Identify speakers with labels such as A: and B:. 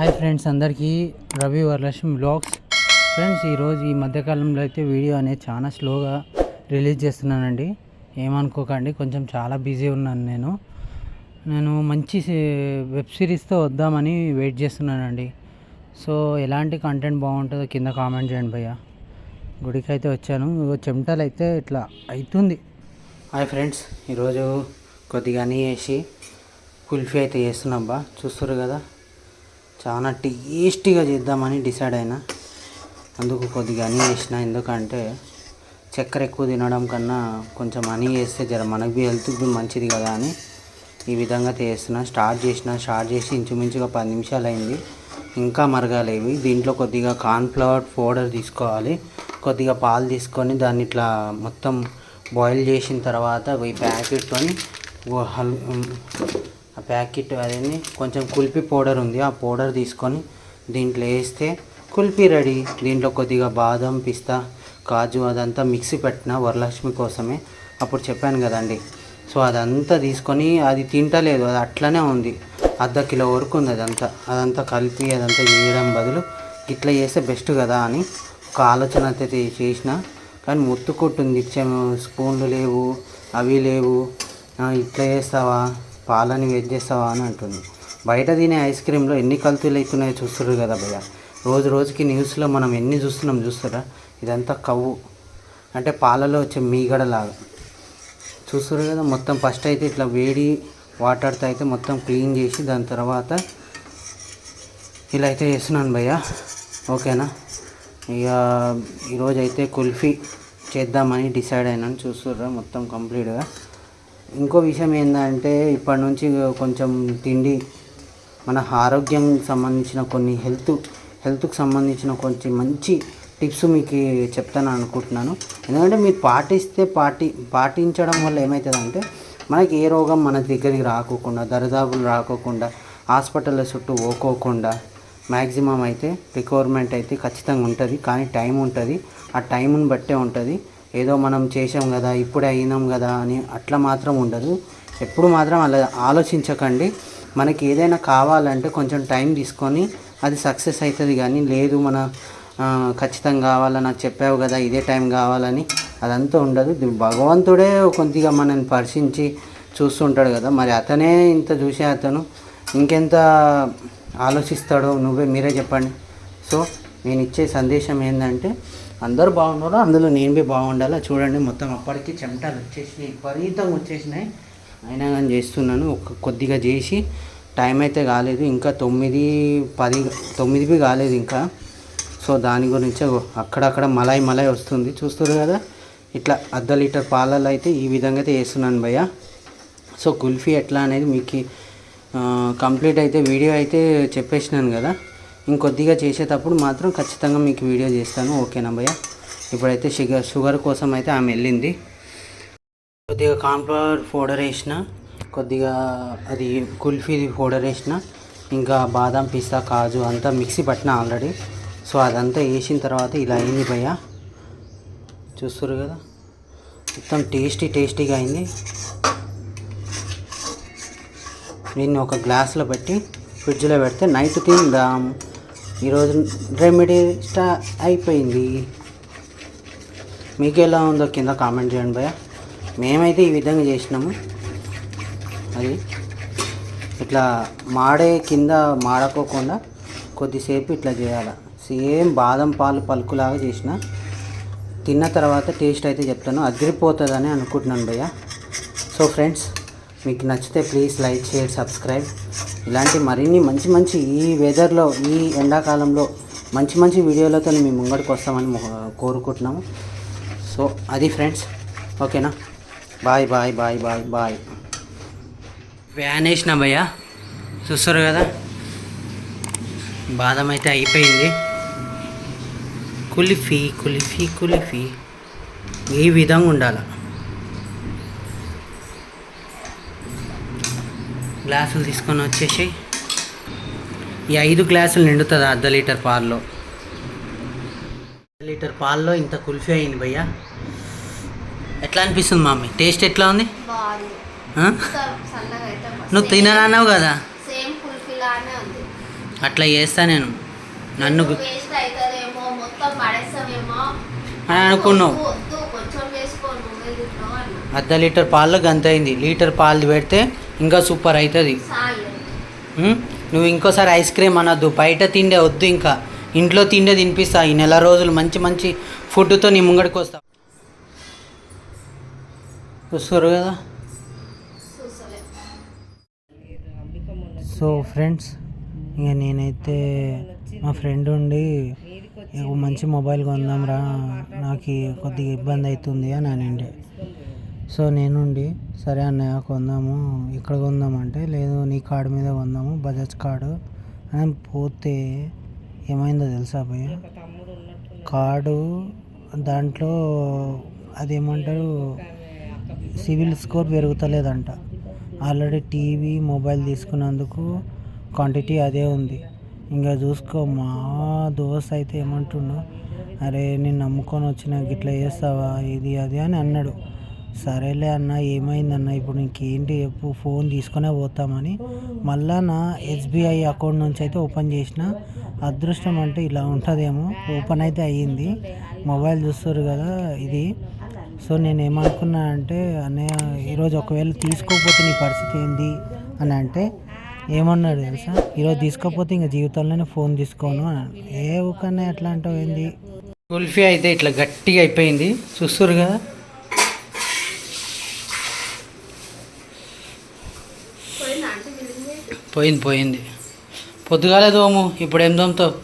A: Hi friends అందరికీ Ravi Varalakshmi blogs. Friends ఈరోజు ఈ మధ్యకాలంలో అయితే వీడియో అనేది చాలా స్లోగా రిలీజ్ చేస్తున్నానండి. ఏమనుకోకండి కొంచెం చాలా బిజీ ఉన్నాను నేను. నేను మంచి వెబ్ సిరీస్తో వద్దామని వెయిట్ చేస్తున్నానండి. సో ఎలాంటి కంటెంట్ బాగుంటుందో కింద కామెంట్ చేయండి భయ్య. గుడికి అయితే వచ్చాను చెమటలు అయితే ఇట్లా అవుతుంది హాయ్ ఫ్రెండ్స్ ఈరోజు కొద్దిగా అని వేసి కుల్ఫీ అయితే చేస్తున్నాం బా. చూస్తారు కదా? చాలా టేస్టీగా చేద్దామని డిసైడ్ అయినా. అందుకు కొద్దిగా అని చేసిన. ఎందుకంటే చక్కెర ఎక్కువ తినడం కన్నా కొంచెం మనీ వేస్తే జర మనకి బి హెల్త్కి మంచిది కదా అని ఈ విధంగా చేస్తున్నా. స్టార్ట్ చేసిన స్టార్ట్ చేసి ఇంచుమించుగా పది నిమిషాలు అయింది. ఇంకా మరగాలేవి దీంట్లో కొద్దిగా కార్న్ఫ్లవర్ పౌడర్ తీసుకోవాలి. కొద్దిగా పాలు తీసుకొని దాన్ని ఇట్లా మొత్తం బాయిల్ చేసిన తర్వాత ఈ ప్యాకెట్తోని హల్ ఆ ప్యాకెట్ అదేంది? కొంచెం కుల్ఫీ పౌడర్ ఉంది. ఆ పౌడర్ తీసుకొని దీంట్లో వేస్తే కుల్ఫీ రెడీ. దీంట్లో కొద్దిగా బాదం పిస్తా కాజు అదంతా మిక్సీ పెట్టిన వరలక్ష్మి కోసమే. అప్పుడు చెప్పాను కదండి. సో అదంతా తీసుకొని అది తింటలేదు. అది అట్లనే ఉంది. అర్ధ కిలో వరకు ఉంది అదంతా. అదంతా కలిపి అదంతా చేయడం బదులు ఇట్లా చేస్తే బెస్ట్ కదా అని ఒక ఆలోచన అయితే చేసిన. కానీ మొత్తుకుంటుంది చెం- స్పూన్లు లేవు అవి లేవు. ఇట్లా చేస్తావా? పాలని వెజ్ చేస్తావా అని అంటుంది. బయట తినే ఐస్ క్రీమ్లో ఎన్ని కల్తీలు అవుతున్నాయో చూస్తున్నారు కదా భయ్య. రోజు రోజుకి న్యూస్లో మనం ఎన్ని చూస్తున్నాం చూస్తారా? ఇదంతా కవ్వు. అంటే పాలలో వచ్చే మీగడలాగా. చూస్తారు కదా మొత్తం ఫస్ట్ అయితే ఇట్లా వేడి వాటర్తో అయితే మొత్తం క్లీన్ చేసి దాని తర్వాత ఇలా అయితే చేస్తున్నాను భయ్య. ఓకేనా? ఇక ఈరోజు అయితే కుల్ఫీ చేద్దామని డిసైడ్ అయినాను. చూస్తుర్రా మొత్తం కంప్లీట్గా. ఇంకో విషయం ఏంటంటే ఇప్పటి నుంచి కొంచెం తిండి మన ఆరోగ్యం సంబంధించిన కొన్ని హెల్త్ హెల్త్కి సంబంధించిన కొంచెం మంచి టిప్స్ మీకు చెప్తాను అనుకుంటున్నాను. ఎందుకంటే మీరు పాటిస్తే పాటి పాటించడం వల్ల ఏమవుతుందంటే మనకి ఏ రోగం మన దగ్గరికి రాకోకుండా దరిదాపులు రాకోకుండా హాస్పిటల్ చుట్టూ ఓకోకుండా మ్యాక్సిమం అయితే రిక్వైర్మెంట్ అయితే ఖచ్చితంగా ఉంటుంది. కానీ టైం ఉంటుంది. ఆ టైంని బట్టే ఉంటుంది. ఏదో మనం చేసాం కదా ఇప్పుడే అయినాం కదా అని అట్లా మాత్రం ఉండదు. ఎప్పుడు మాత్రం అలా ఆలోచించకండి. మనకి ఏదైనా కావాలంటే కొంచెం టైం తీసుకొని అది సక్సెస్ అవుతుంది కానీ లేదు మన ఖచ్చితంగా కావాలని నాకు చెప్పావు కదా ఇదే టైం కావాలని అదంతా ఉండదు. భగవంతుడే కొద్దిగా మనల్ని పరిశీలించి చూస్తుంటాడు కదా. మరి అతనే ఇంత చూసే అతను ఇంకెంత ఆలోచిస్తాడో నువ్వే మీరే చెప్పండి. సో నేను ఇచ్చే సందేశం ఏంటంటే అందరూ బాగున్నారు? అందులో నేను బి బాగుండాలి? చూడండి మొత్తం అప్పటికి చెమటలు వచ్చేసినాయి విపరీతంగా వచ్చేసినాయి. అయినా కానీ చేస్తున్నాను ఒక కొద్దిగా చేసి టైం అయితే కాలేదు. ఇంకా తొమ్మిది పది తొమ్మిదివి కాలేదు ఇంకా. సో దాని గురించి అక్కడక్కడ మలాయి మలాయి వస్తుంది. చూస్తారు కదా? ఇట్లా అర్ధ లీటర్ పాలలో అయితే ఈ విధంగా అయితే వేస్తున్నాను భయ్య. సో కుల్ఫీ ఎట్లా అనేది మీకు కంప్లీట్ అయితే వీడియో అయితే చెప్పేసినాను కదా? ఇంకొద్దిగా చేసేటప్పుడు మాత్రం ఖచ్చితంగా మీకు వీడియో చేస్తాను. ఓకేనా భయ్య ఇప్పుడైతే షుగర్ షుగర్ కోసం అయితే ఆమె వెళ్ళింది. కొద్దిగా కాన్ఫ్లవర్ పౌడర్ వేసిన కొద్దిగా అది కుల్ఫీ పౌడర్ వేసిన ఇంకా బాదం పిస్తా కాజు అంతా మిక్సీ పట్టిన ఆల్రెడీ. సో అదంతా వేసిన తర్వాత ఇలా అయింది భయ్య. చూస్తారు కదా? మొత్తం టేస్టీ టేస్టీగా అయింది. దీన్ని ఒక గ్లాస్లో పెట్టి ఫ్రిడ్జ్లో పెడితే నైట్ తిందాం. ఈరోజు రెమెడీ స్టా అయిపోయింది. మీకు ఎలా ఉందో కింద కామెంట్ చేయండి భయ మేమైతే ఈ విధంగా చేసినాము. అది ఇట్లా మాడే కింద మాడకోకుండా కొద్దిసేపు ఇట్లా చేయాలి. సేమ్ బాదం పాలు పలుకులాగా చేసిన తిన్న తర్వాత టేస్ట్ అయితే చెప్తాను. అదిరిపోతుందని అనుకుంటున్నాను భయ్య. సో ఫ్రెండ్స్ మీకు నచ్చితే ప్లీజ్ లైక్ షేర్ సబ్స్క్రైబ్ ఇలాంటి మరిన్ని మంచి మంచి ఈ వెదర్లో ఈ ఎండాకాలంలో మంచి మంచి వీడియోలతో మేము ముంగడికి వస్తామని కోరుకుంటున్నాము. సో అది ఫ్రెండ్స్ ఓకేనా bye bye bye bye bye van వేసిన భయ్యా చూస్తారు కదా? బాదం అయితే అయిపోయింది. కులిఫీ కులిఫీ కులిఫీ. ఈ విధంగా ఉండాలి. గ్లాసులు తీసుకొని వచ్చేసి ఈ ఐదు గ్లాసులు నిండుతుంది అర్ధ లీటర్ పాల్లో? అర్ధ లీటర్ పాల్లో ఇంత కుల్ఫీ అయింది భయ్య. ఎట్లా అనిపిస్తుంది మమ్మీ టేస్ట్ ఎట్లా ఉంది? నువ్వు తిననన్నావు కదా? అట్లా చేస్తా నేను. నన్ను అని అనుకున్నావు. అర్ధ లీటర్ పాలు గంత అయింది. లీటర్ పాలు పెడితే ఇంకా సూపర్ అవుతుంది నువ్వు ఇంకోసారి ఐస్ క్రీమ్ అనొద్దు. బయట తిండే వద్దు ఇంకా. ఇంట్లో తిండే తినిపిస్తా. ఈ నెల రోజులు మంచి మంచి ఫుడ్తో నీ ముంగడికి వస్తా. చూస్తారు కదా? సో ఫ్రెండ్స్ ఇక నేనైతే మా ఫ్రెండ్ ఉండి మంచి మొబైల్ కొందాంరా. నాకు కొద్దిగా ఇబ్బంది అవుతుంది అని అనిండే సో నేనుండి సరే అన్నయ్య కొందాము ఇక్కడ కొందామంటే లేదు నీ కార్డు మీద కొందాము బజాజ్ కార్డు అని పోతే ఏమైందో తెలుసా భయ్య కార్డు దాంట్లో అదేమంటారు సివిల్ స్కోర్ పెరుగుతలేదంట. ఆల్రెడీ టీవీ మొబైల్ తీసుకున్నందుకు క్వాంటిటీ అదే ఉంది. ఇంకా చూసుకో మా దోస్త్ అయితే ఏమంటుండు అరే నేను నమ్ముకొని వచ్చిన గిట్లా చేస్తావా ఇది అది అని అన్నాడు. సరేలే అన్న ఏమైందన్న? ఇప్పుడు నీకేంటి చెప్పు ఫోన్ తీసుకునే పోతామని. మళ్ళా నా ఎస్బీఐ అకౌంట్ నుంచి అయితే ఓపెన్ చేసిన. అదృష్టం అంటే ఇలా ఉంటుందేమో. ఓపెన్ అయితే అయ్యింది. మొబైల్ చూస్తారు కదా ఇది. సో నేను ఏమనుకున్నా అంటే అన్నయ్య ఈరోజు ఒకవేళ తీసుకోకపోతే నీ పరిస్థితి ఏంది? అని అంటే ఏమన్నాడు తెలుసా? ఈరోజు తీసుకోకపోతే ఇంకా జీవితంలోనే ఫోన్ తీసుకోను ఏ ఊకన్నా ఎట్లా అంటావు ఏంది కుల్ఫీ అయితే ఇట్లా గట్టిగా అయిపోయింది. చూస్తారు కదా
B: పోయిందా అంటే మిగిలింది
A: పోయింది? పోయింది పొద్దుగాలే దోము ఇప్పుడు ఏం దోముతావు